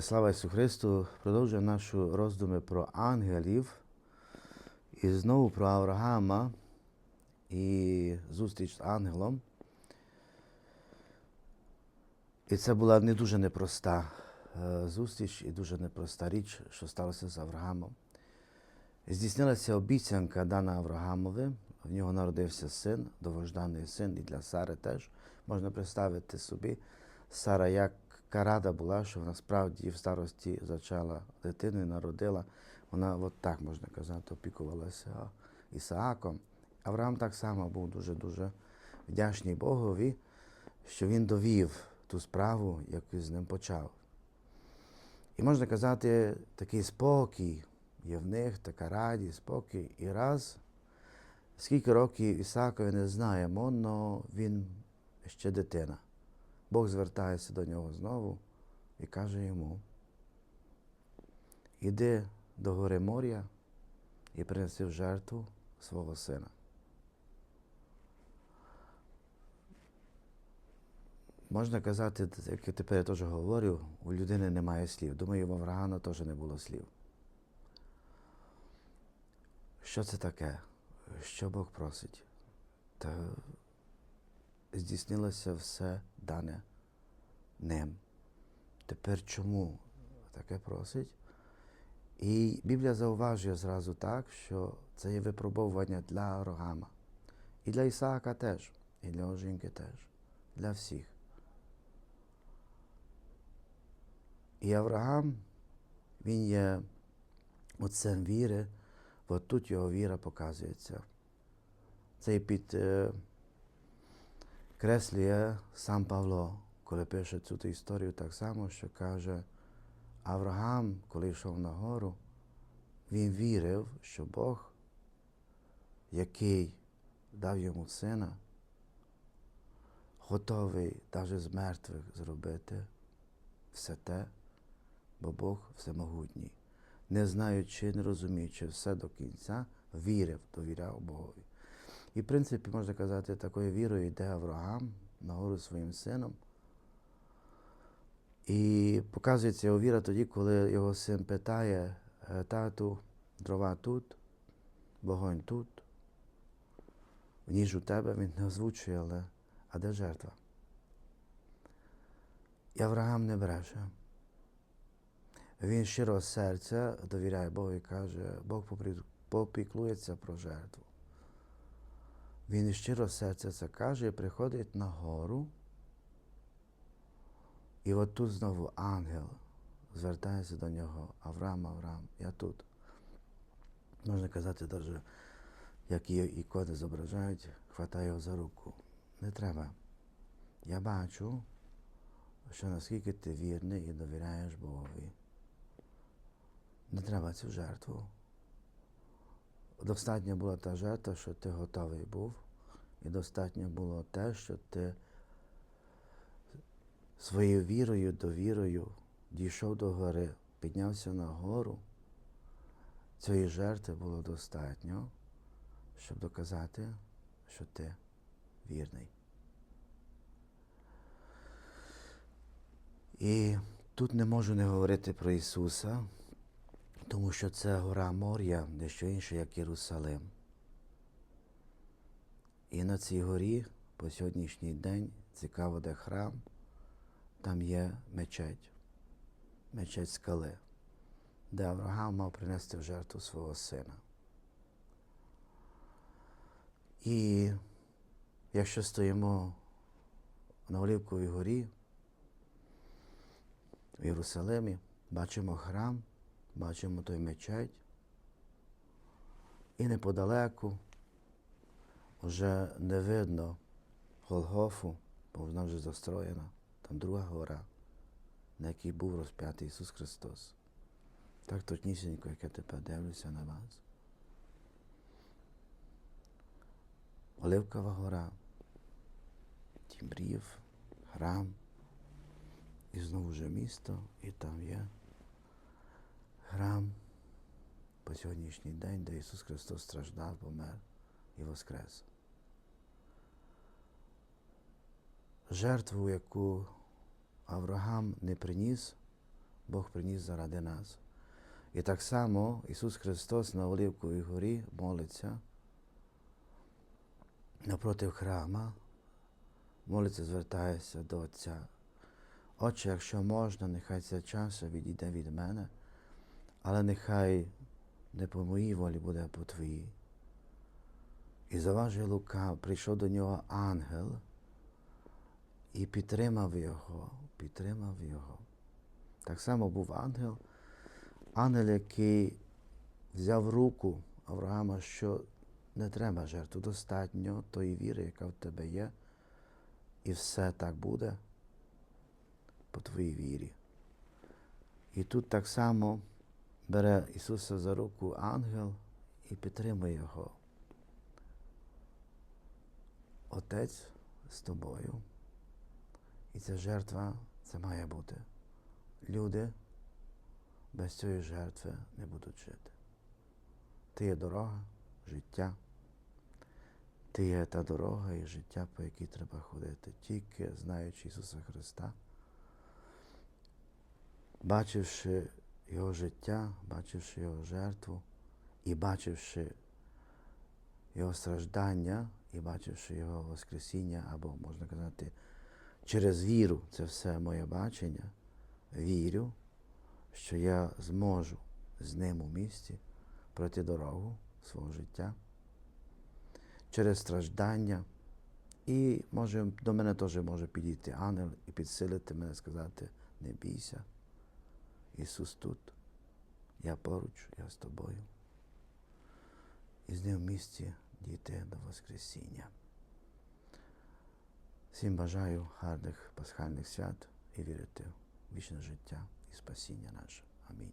Слава Ісусу Христу! Продовжуємо нашу роздуми про ангелів і знову про Авраама і зустріч з ангелом. І це була не дуже непроста е, зустріч і дуже непроста річ, що сталося з Авраамом. Здійснилася обіцянка дана Авраамові. В нього народився син, довожданий син, і для Сари теж можна представити собі. Сара, як рада була, що вона справді в старості зачала дитину і народила. Вона, от так можна казати, опікувалася Ісааком. Авраам так само був дуже-дуже вдячний Богові, що він довів ту справу, яку з ним почав. І можна казати, такий спокій є в них, така радість, спокій. І раз, скільки років Ісаакові не знаємо, але він ще дитина. Бог звертається до нього знову і каже йому: Іди до гори моря і принеси в жертву свого сина. Можна казати, як я тепер я теж говорю, у людини немає слів. Думаю, в Авраама теж не було слів. Що це таке? Що Бог просить? Та здійснилося все дане ним. Тепер чому таке просить? І Біблія зауважує зразу так, що це є випробовування для Авраама. І для Ісаака теж, і для жінки теж, для всіх. І Авраам, він є отцем віри, от тут його віра показується. Це під е, креслює сам Павло, коли пише цю історію так само, що каже, Авраам, коли йшов на гору, він вірив, що Бог, який дав йому сина, готовий навіть з мертвих зробити все те, бо Бог всемогутній. Не знаючи, не розуміючи все до кінця, вірив, довіряв Богові. І, в принципі, можна казати, такою вірою йде Авраам на гору своїм сином. І показується його віра тоді, коли його син питає тату, дрова тут, вогонь тут, ніж у тебе він не озвучує, але а де жертва? І Авраам не бреше. Він щиро серця довіряє Богу і каже, Бог попіклується про жертву. Він щиро серця це каже і приходить на гору. І от тут знову ангел звертається до нього, Авраам, Авраам, я тут. Можна казати, навіть, як її ікони зображають, хватає його за руку. Не треба. Я бачу, що наскільки ти вірний і довіряєш Богові. Не треба цю жертву. Достатньо була та жертва, що ти готовий був, і достатньо було те, що ти своєю вірою, довірою дійшов до гори, піднявся на гору. Цієї жертви було достатньо, щоб доказати, що ти вірний. І тут не можу не говорити про Ісуса, тому що це гора Мор'я, дещо інше, як Єрусалим. І на цій горі по сьогоднішній день цікаво, де храм, там є мечеть, мечеть скали, де Авраам мав принести в жертву свого сина. І якщо стоїмо на Олівковій горі, в Єрусалимі, бачимо храм, бачимо той мечеть, і неподалеку вже не видно Голгофу, бо вона вже застроєна, там друга гора, на якій був розп'ятий Ісус Христос. Так точнісінько, як я тепер дивлюся на вас. Оливкова гора, Тімрів, храм. І знову вже місто, і там є храм по сьогоднішній день, де Ісус Христос страждав, помер і воскрес. Жертву, яку Авраам не приніс, Бог приніс заради нас. І так само Ісус Христос на Олівковій горі молиться напроти храма, молиться, звертається до Отця. Отче, якщо можна, нехай ця часа відійде від мене, але нехай не по моїй волі буде, а по твоїй. І заважив Лука, прийшов до нього ангел і підтримав його, підтримав його. Так само був ангел, ангел, який взяв руку Авраама, що не треба жертву, достатньо тої віри, яка в тебе є, і все так буде по твоїй вірі. І тут так само бере Ісуса за руку ангел і підтримує його. Отець з тобою. І ця жертва це має бути. Люди без цієї жертви не будуть жити. Ти є дорога, життя. Ти є та дорога і життя, по якій треба ходити, тільки знаючи Ісуса Христа, бачивши Його життя, бачивши Його жертву і бачивши Його страждання, і бачивши Його Воскресіння, або, можна казати, через віру, це все моє бачення, вірю, що я зможу з ним у місті пройти дорогу свого життя через страждання. І може, до мене теж може підійти ангел і підсилити мене, сказати, не бійся. Ісус тут, я поруч, я з тобою. І з ним в місті дійти до Воскресіння. Всім бажаю гарних пасхальних свят і вірити в вічне життя і спасіння наше. Амінь.